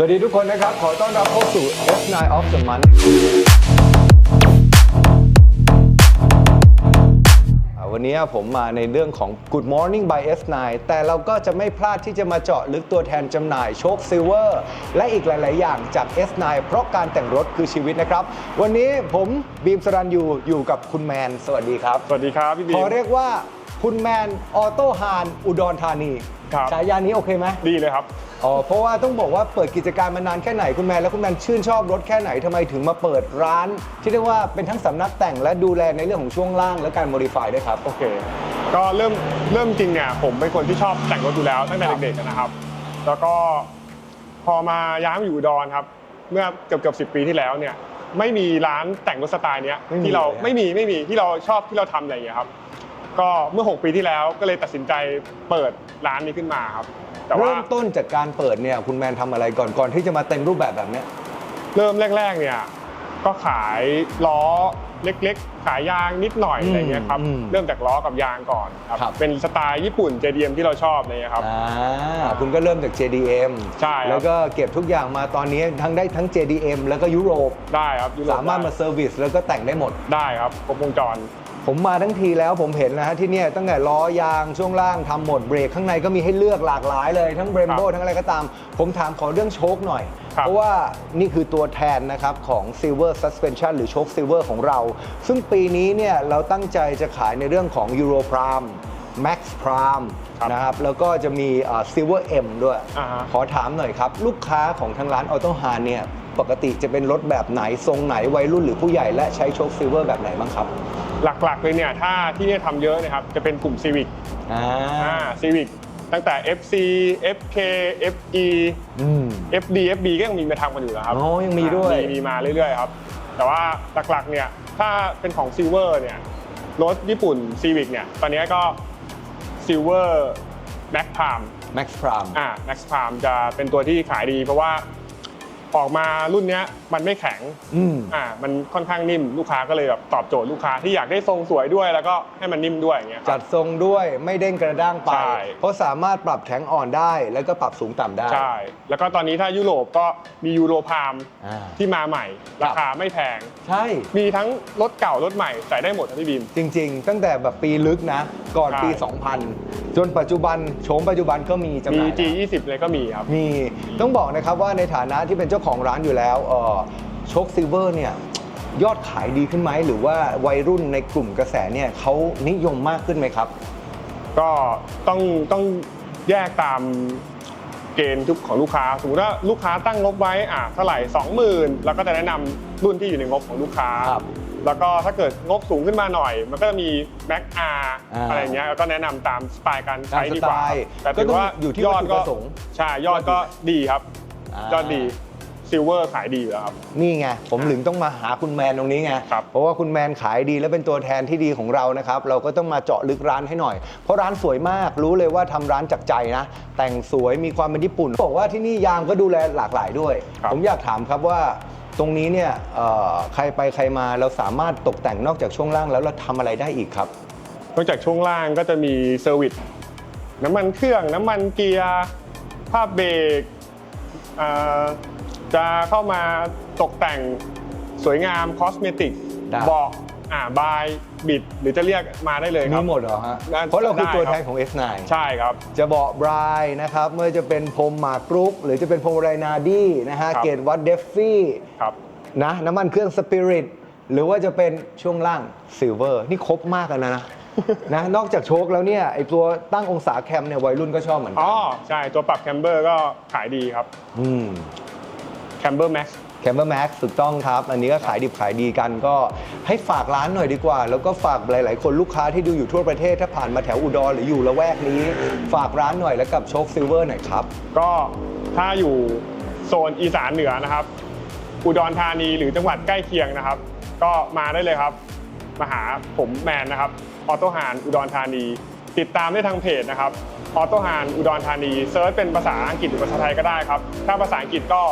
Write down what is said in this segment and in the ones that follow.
สวัสดีทุกคนนะครับ ขอต้อนรับเข้าสู่ F9 of the Month อ่าวันนี้ผมมาในเรื่องของ Good Morning by F9 แต่เราก็จะไม่พลาดที่จะมาเจาะลึกตัวแทนจำหน่ายโชคซิลเวอร์และอีกหลาย ๆ อย่างจาก F9 เพราะการแต่งรถคือชีวิตนะครับ วันนี้ผมบีมสรันยูอยู่กับคุณแมน สวัสดีครับ สวัสดีครับพี่บีขอมเรียกว่าคุณแมนออโต้ฮานอุดรธานี ครับ ฉายานี้โอเคไหมดีเลยครับ อ๋อเพราะว่าต้องบอกว่าเปิดกิจการมานานแค่ไหนคุณแมนแล้วคุณแมนชื่นชอบรถแค่ไหนทำไมถึงมาเปิดร้าน ที่เรียกว่าเป็นทั้งสำนักแต่งและดูแลในเรื่องของช่วงล่างและการโมดิฟายด้วยครับ โอเค ก็เริ่มเริ่มจริงเนี่ยผมเป็นคนที่ชอบแต่งรถอยู่แล้วตั้งแต่ครับเด็กๆนะครับ แล้วก็พอมาย้ายมาอยู่อุดรครับ เมื่อเกือบเกือบสิปีที่แล้วเนี่ย ไม่มีร้านแต่งรถสไตล์เนี้ยไม่มีที่เราเลยอะ ไม่มีไม่มีที่เราชอบที่เราทำอะไรอย่างเงี้ยครับ ก็เมื่อ 6 ปีที่แล้วก็เลยตัดสินใจเปิดร้านนี้ขึ้นมาครับ แต่ว่าเริ่มต้นจากการเปิดเนี่ยคุณแมนทำอะไรก่อนก่อนที่จะมาเต็มรูปแบบแบบเนี้ยเริ่มแรก ๆ เนี่ยก็ขายล้อเล็กๆ ขายยางนิดหน่อยอืมอะไรเงี้ยครับ อืมเริ่มจากล้อกับยางก่อนครับ ครับ เป็นสไตล์ญี่ปุ่น JDM ที่เราชอบอะไรเงี้ยครับ อ่าคุณก็เริ่มจาก JDM ใช่ครับ แล้วก็เก็บทุกอย่างมาตอนนี้ทั้งได้ทั้ง JDM แล้วก็ยุโรป ได้ครับยุโปสามารถมาเซอร์วิสแล้วก็แต่งได้หมด ได้ครับครบวงจร ผมมาทั้งทีแล้วผมเห็นนะฮะที่เนี่ยตั้งแต่ล้อยางช่วงล่างทำหมดเบรกข้างในก็มีให้เลือกหลากหลายเลยทั้งเบรมโบครับทั้งอะไรก็ตาม ผมถามขอเรื่องโชคหน่อย ครับ เพราะว่านี่คือตัวแทนนะครับของ Silver Suspension หรือโชค Silver ของเรา ซึ่งปีนี้เนี่ยเราตั้งใจจะขายในเรื่องของ Euro Prime Max Prime ครับนะครับแล้วก็จะมีอ่า Silver M ด้วย อ่าฮะ ขอถามหน่อยครับ ลูกค้าของทางร้าน Auto h a n เนี่ยปกติจะเป็นรถแบบไหน ทรงไหนวัยรุ่นหรือผู้ใหญ่และใช้โชค Silver แบบไหนบ้างครับ หลักๆเลยเนี่ยถ้าที่เนี่ยทำเยอะนะครับจะเป็นกลุ่ม Civic อ่าอ่า Civic ตั้งแต่ FC FK FE อืม FD FB ก็ยังมีมาทำกันอยู่นะครับอ๋อยังมีด้วยอ่ามีมาเรื่อยๆครับ แต่ว่าหลักๆเนี่ยถ้าเป็นของ Silver เนี่ยรถญี่ปุ่น Civic เนี่ยตอนนี้ก็ Silver Max Prime Max Prime อ่า Max Prime จะเป็นตัวที่ขายดีเพราะว่า ออกมารุ่นเนี้ยมันไม่แข็งอืมอ่ามันค่อนข้างนิ่มลูกค้าก็เลยแบบตอบโจทย์ลูกค้าที่อยากได้ทรงสวยด้วย แล้วก็ให้มันนิ่มด้วยอย่างเงี้ยคจัรับดทรงด้วยไม่เด้งกระด้างไป ใช่ เพราะสามารถปรับแข็งอ่อนได้ แล้วก็ปรับสูงต่ำได้ ใช่ แล้วก็ตอนนี้ถ้ายุโรปก็มียูโรพามอ่า ที่มาใหม่ ครับ ราคาไม่แพง ใช่ มีทั้งรถเก่ารถใหม่ใส่ได้หมดนะพี่บีม จริง ๆ ตั้งแต่แบบปีลึกนะ ก่อนปี ใช่ 2000 จนปัจจุบันโฉมปัจจุบันก็มีจำหมี น่ายแล้ว G20 เลยก็มีครับ มีต้องบอกนะครับว่าในฐานะที่เป็นเจ้าของร้านอยู่แล้วเอ่อโชคซิลเวอร์เนี่ยยอดขายดีขึ้นไหมหรือว่าวัยรุ่นในกลุ่มกระแสเนี่ยเขานิยมมากขึ้นไหมครับ ก็ต้องต้องแยกตามเกณฑ์ทุกของลูกค้าสมมติว่าลูกค้าตั้งงบไว้อะเท่าไหร่20,000แล้วก็จะแนะนำรุ่นที่อยู่ในงบของลูกค้าครับแล้วก็ถ้าเกิดงบสูงขึ้นมาหน่อย มันก็จะมี Mac R อ่าอะไรเงี้ยแล้วก็แนะนำตามสไตล์การตามใช้สดีไตกว่าล์แต่ก็ถือต้องว่าอยู่ที่ยวัอตดถุก็ประสงค์ใช่ยอดก็ดีครับอ่ายอดดี ซิลเวอร์ขายดีอยู่แล้วครับ นี่ไง ผมถึงต้องมาหาคุณแมนตรงนี้ไง ครับเพราะว่าคุณแมนขายดีและเป็นตัวแทนที่ดีของเรานะครับ เราก็ต้องมาเจาะลึกร้านให้หน่อย เพราะร้านสวยมากรู้เลยว่าทำร้านจากใจนะ แต่งสวยมีความเป็นญี่ปุ่น บอกว่าที่นี่ยามก็ดูแลหลากหลายด้วย ครับ ผมอยากถามครับว่า ตรงนี้เนี่ยเอ่อใครไปใครมาเราสามารถตกแต่งนอกจากช่วงล่างแล้วเราทำอะไรได้อีกครับ นอกจากช่วงล่างก็จะมีเซอร์วิสน้ำมันเครื่องน้ำมันเกียร์ผ้าเบรกอ่า จะเข้ามาตกแต่งสวยงามคอสเมติกได้เบอกอ่าบายบิดหรือจะเรียกมาได้เลยคมีรับ หมดเหรอฮะ ได้เพราะเราคือได้ตัวครับ แทนของ F9 ใช่ครับ จะเบาะบรายนะครับไม่ว่าจะเป็นพรมหมากรุก หรือจะเป็นพรมไรนาดี้นะฮะ ครับ เกตวัดเดฟฟี่ครับ นะน้ำมันเครื่องสปิริตหรือว่าจะเป็นช่วงล่างซิลเวอร์นี่ครบมากแล้วนะ นะนอกจากโชคแล้วเนี่ยไอตัวตั้งองศาแคมเนี่ยวัยรุ่นก็ชอบเหมือนกัอ๋อ ใช่ตัวปรับแคมเบอร์ก็ขายดีครับ อืม แคมเบอร์แม็กซ์ แคมเบอร์แม็กซ์ถูกต้องครับ อันนี้ก็ขายดิบขายดีกันก็ให้ฝากร้านหน่อยดีกว่า แล้วก็ฝากหลาย ๆ คนลูกค้าที่ดูอยู่ทั่วประเทศ ถ้าผ่านมาแถวอุดรหรืออยู่ละแวกนี้ ฝากร้านหน่อยแล้วกับโชคซิลเวอร์หน่อยครับ ก็ถ้าอยู่โซนอีสานเหนือนะครับ อุดรธานีหรือจังหวัดใกล้เคียงนะครับ ก็มาได้เลยครับ มาหาผมแมนนะครับ ออโตฮานอุดรธานี ติดตามได้ทางเพจนะครับ ออโตฮานอุดรธานี เซิร์ชเป็นภาษาอังกฤษหรือภาษาไทยก็ได้ครับ ถ้าภาษาอังกฤษก็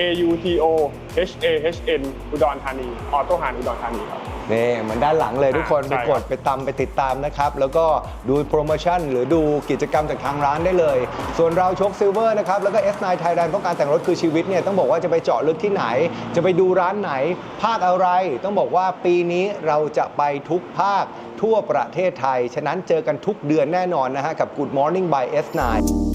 A U T O H A H N อุดรธานีออโตฮานอุดรธานีครับ นี่เหมือนด้านหลังเลยทุกคนอ่าไปใช่กครัดบไปตามไปติดตามนะครับ แล้วก็ดูโปรโมชั่น หรือดูกิจกรรมจากทางร้านได้เลย ส่วนเราชกซิลเวอร์นะครับ แล้วก็ S9 Thailand เพราะการแต่งรถคือชีวิตเนี่ย ต้องบอกว่าจะไปเจาะลึกที่ไหน จะไปดูร้านไหน ภาคอะไร ต้องบอกว่าปีนี้เราจะไปทุกภาคทั่วประเทศไทย ฉะนั้นเจอกันทุกเดือนแน่นอนนะฮะกับ Good Morning by S9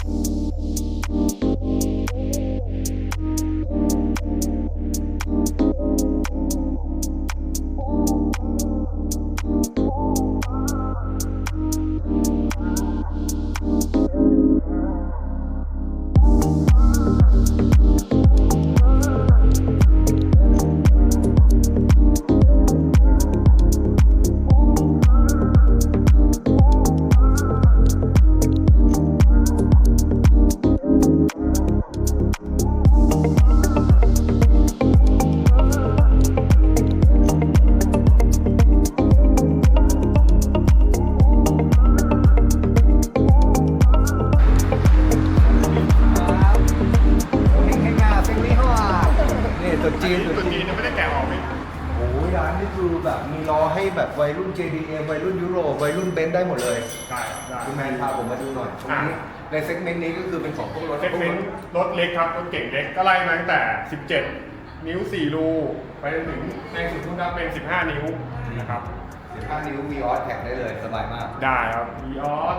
นี่ตัวจีนตัวนี้ยังไม่ได้แกะออกเลยโอ้ยร้านนี่คือแบบมีล้อให้แบบวัยรุ่น JDM วัยรุ่นยุโรปวัยรุ่นเบนซ์ได้หมดเลยได้ครับได้คุณแมนพาผมมาดูหน่อยตรงนี้อะในเซกเมนต์นี้ก็คือเป็นของพวกรถเซกเมนต์รถเล็กครับรถเก่งเล็กก็ไล่มาตั้งแต่ 17 นิ้ว 4 รู ไปจนถึงในสุดทุนครับเป็น 15 นิ้วนะครับ 15 นิ้ววีออสแท็กได้เลยสบายมาก ได้ครับ v ีออส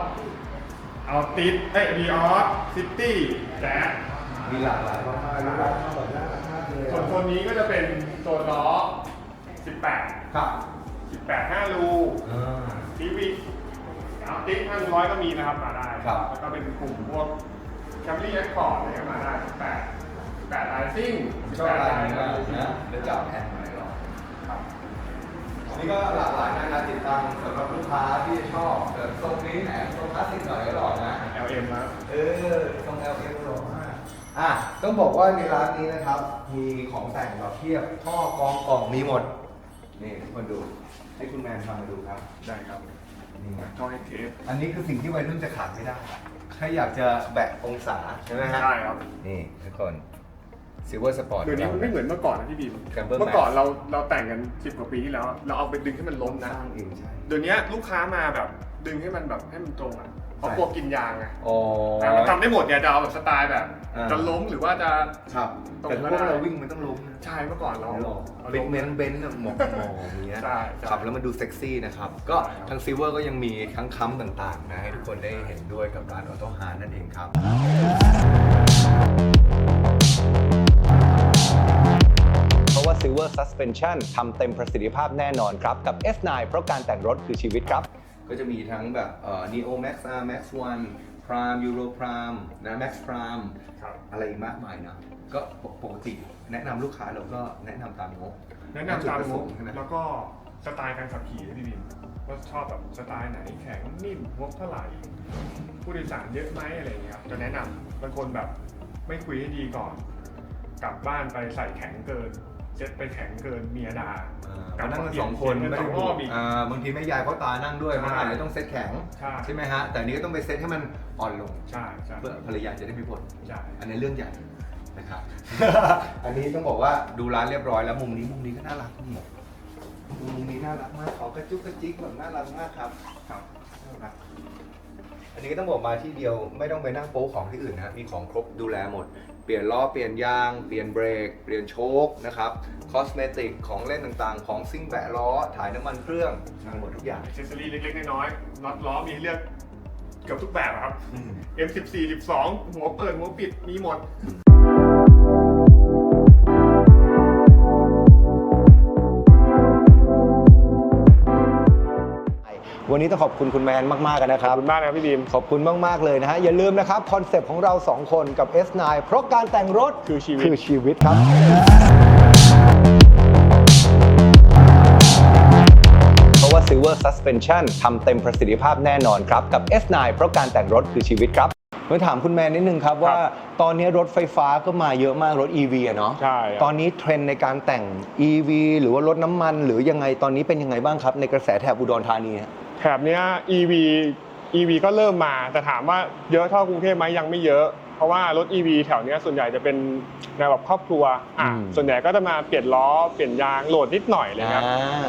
เอาติดเอ้ย v ีออสซิตี้แจ๊สมีหลากหลายมากๆ รูปร่างแบบน่ารักมากเลยส่วนคนนี้ก็จะเป็นโซนล้อ 18 ครับ 18 5รูอ่า ทีวีเอาติ๊ก500 ก็มีนะครับมาได้ ครับ แล้วก็เป็นกลุ่มพวกแคมรี่แอคคอร์ดอะไรก็มาได้ 18 18ไลซิ่งชอบอะไรนี้มากนะเดี๋ยวจับแทนมาหรอครับนี่ก็หลากหลายนานาติดตั้งสำหรับลูกค้าที่ชอบแต่ทรงนี้แหมทรงคลาสสิกหน่อยก็หล่อนะ LM แล้วเออทรง L M หล่ อมากอะต้องบอกว่าในร้านนี้นะครับ มีของแต่งแบบเทียบท่อกองกล่องมีหมด นี่ทุกคนดู ให้คุณแมนทำมาดูครับ ได้ครับนี่ไงท่อให้เทปอันนี้คือสิ่งที่วัยรุ่นจะขาดไม่ได้ ถ้าอยากจะแบะองศาใช่ไหมฮะได้ครับ นี่ทุกคนซิลเวอร์สปอร์ต เดี๋ยวนี้มันไม่เหมือนเมื่อก่อนนะพี่บีม Camber เมื่อก่อนเราเราแต่งกัน10กว่าปีที่แล้ว เราเอาไปดึงให้มันล้มสนะร้างเองใช่ เดี๋ยวนี้ลูกค้ามาแบบดึงให้มันแบบให้มันตรงอะ เพราะใช่กลัวกินยางไงอ๋อ แต่เราทำได้หมดเนี่ยจะเอาแบบสไตล์แบบอ่า จะล้มหรือว่าจะ ครับตรงแต่ก็พวกได้เราวิ่งมันต้องล้มนะใช่เมื่อก่อนเราหล่อเอาเบล้นมเมนเบนซ์หมอกหมอกอย่างเงี้ยใช่ใช่ขับแล้วมันดูเซ็กซี่นะครับ ก็ทางซิลเวอร์ก็ยังมีทั้งค้ำต่างๆนะให้ทุกคนได้เห็นด้วยกับร้านออโต้ฮาร์นั่นเองครับ เพราะว่า Silver Suspension ทำเต็มประสิทธิภาพแน่นอนครับ กับ S9 เพราะการแต่งรถคือชีวิตครับ ก็จะมีทั้งแบบเอ่อ Neo Max R Max 1 Prime Euro Prime นะ Max Prime ครับ อะไรอีกมากมายนะก็ปกติแนะนำลูกค้าเราก็แนะนำตามงบ แนะนำตามจุดประงสบงค์ใช่ไหมแล้วก็สไตล์การขับขี่นะพี่บีมว่าชอบแบบสไตล์ไหนแข็งนิ่มงบเท่าไหร่ผู้โดยสารเยอะไหมอะไรอย่างเงี้ยครับจะแนะนำบางคนแบบไม่คุยให้ดีก่อน กลับบ้านไปใส่แข็งเกิน เซ็ตไปแข็งเกินเมียด่า อ่านั่งกันสองคนเปลี่ยนไม่สองรอบอีกอ่าบางทีแม่ยายพ่อตานั่งด้วยใช่มันอาจจะต้องเซ็ตแข็งใช่ ไหมฮะแต่อันนี้ก็ต้องไปเซ็ตให้มันอ่อนลงใช่ใช่เพื่อภรรยาจะได้ไม่บ่นใช่ อันนี้เรื่องใหญ่นะครับ อันนี้ต้องบอกว่าดูร้านเรียบร้อยแล้วมุมนี้มุมนี้ก็น่ารักนี่มุมนี้น่ารักมากขอกระจุกกระจิกแบบน่ารักมากครับ ครับน่ารัก อันนี้ก็ต้องบอกมาที่เดียวไม่ต้องไปนั่งโป๊ของที่อื่นนะมีของครบดูแลหมด เปลี่ยนล้อเปลี่ยนยางเปลี่ยนเบรกเปลี่ยนโชคนะครับคอสเมติกของเล่นต่างๆ ของซิ่งแบะล้อถ่ายน้ำมันเครื่องมีหมดทุกอย่างอิเซสซอรี่เล็กๆ น้อยๆน็อตล้อมีให้เลือกเกือบทุกแบบอะครับ M14 12 หัวเปิดหัวปิดมีหมด วันนี้ต้องขอบคุณคุณแมนมากๆนะคขอรับบคุณมากนะครับพี่บีม ขอบคุณมาก ๆ เลยนะฮะ อย่าลืมนะครับ คอนเซปต์ของเรา 2 คนกับ S9 เพราะการแต่งรถคือชีวิต คือชีวิตครับเพราะว่า Silver Suspension ทำเต็มประสิทธิภาพแน่นอนครับ กับ S9 เพราะการแต่งรถคือชีวิตครับมาถามคุณแมนนิดนึงครับว่าตอนนี้รถไฟฟ้าก็มาเยอะมากรถ EV อะเนาะใช่ครับ ตอนนี้เทรนด์ในการแต่ง EV หรือว่ารถน้ำมัน หรือยังไงตอนนี้เป็นยังไงบ้างครับในกระแสแถบอุดรธานีฮะ แถบเนี้ย EV EV ก็เริ่มมา แต่ถามว่าเยอะเท่ากรุงเทพไหมยังไม่เยอะ เพราะว่ารถ EV แถวเนี้ยส่วนใหญ่จะเป็นแนวแบบครอบครัวอะอืม ส่วนใหญ่ก็จะมาเปลี่ยนล้อเปลี่ยนยางโหลดนิดหน่อยเลยครับ อ่า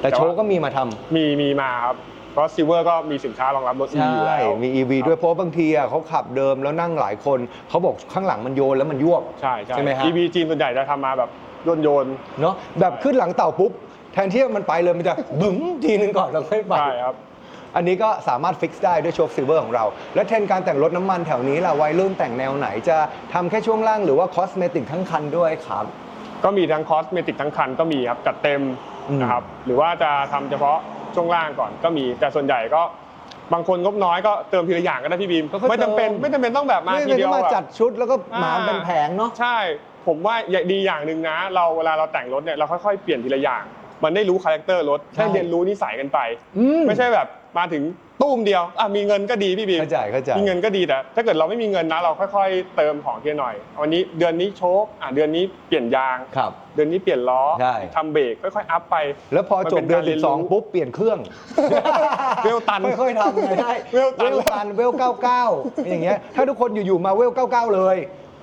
แต่โชว์ก็มีมาทำ มีมีมาครับ เพราะซิลเวอร์ก็มีสินค้ารองรับรถ EV อยู่แล้ว มี EV ด้วยเพราะว่าบางทีอะเขาขับเดิมแล้วนั่งหลายคน เขาบอกข้างหลังมันโยนแล้วมันยวบ ใช่ใช่ใช่ไหมฮะ EV จีนส่วนใหญ่จะทำมาแบบโยนโยน เนาะแบบขึ้นหลังเต่าปุ๊บ แทนที่มันไปเลยมันจะบึ้มทีนึงก่อนแล้วค่อยไปใช่ครับ อันนี้ก็สามารถฟิกซ์ได้ด้วยโชคซิลเวอร์ของเรา และเทรนด์การแต่งรถน้ำมันแถวนี้ล่ะวัยรุ่นแต่งแนวไหนจะทำแค่ช่วงล่างหรือว่าคอสเมติกทั้งคันด้วยครับ ก็มีทั้งคอสเมติกทั้งคันก็มีครับจัดเต็มอืม นะครับ หรือว่าจะทำเฉพาะช่วงล่างก่อนก็มี แต่ส่วนใหญ่ก็บางคนงบน้อยก็เติมทีละอย่างก็ได้พี่บีมก็ค่อยไม่จำเป็นเติมไม่จำเป็นต้องแบบมาไม่ทีเป็นเดียวมาแบบจัดชุดแล้วก็หมาอ่า เป็นแผงเนาะ ใช่ ผมว่าอย่างดีอย่างหนึ่งนะ เราเวลาเราแต่งรถเนี่ยเราค่อยๆเปลี่ยนทีละอย่าง มันได้รู้คาแรคเตอร์รถใช่ได้เรียนรู้นิสัยกันไป อืมไม่ใช่แบบมาถึงตู้มเดียวอะมีเงินก็ดีพี่บีมเข้าใจเข้าใจ มีเงินก็ดีแต่ถ้าเกิดเราไม่มีเงินนะเราค่อยๆ เติมของทีละหน่อยวันนี้เดือนนี้โชคอะเดือนนี้เปลี่ยนยาง ครับ เดือนนี้เปลี่ยนล้อใช่ ทำเบรกค่อยๆอัพไปแล้วพอจบเดือนมันเป็นการเรียนรู้12ปุ๊บเปลี่ยนเครื่อง เวลตัน ค่อยๆทำไงได้เวลตันตันเวล99อย่างเงี้ยถ้าทุกคนอยู่ๆมาเวล99เลย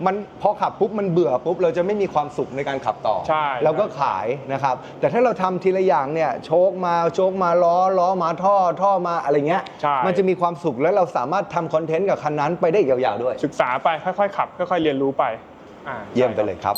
มันพอขับปุ๊บมันเบื่อปุ๊บเราจะไม่มีความสุขในการขับต่อใช่เราก็ขายนะครับ แต่ถ้าเราทำทีละอย่างเนี่ยโชคมาโชคมาล้อล้อมาท่อท่อมาอะไรเงี้ย ใช่ มันจะมีความสุขแล้วเราสามารถทำคอนเทนต์กับคันนั้นไปได้อีกยาวๆด้วย ศึกษาไปค่อยๆขับ ค่อยๆเรียนรู้ไปอ่า เยี่ยมไปเลยครับ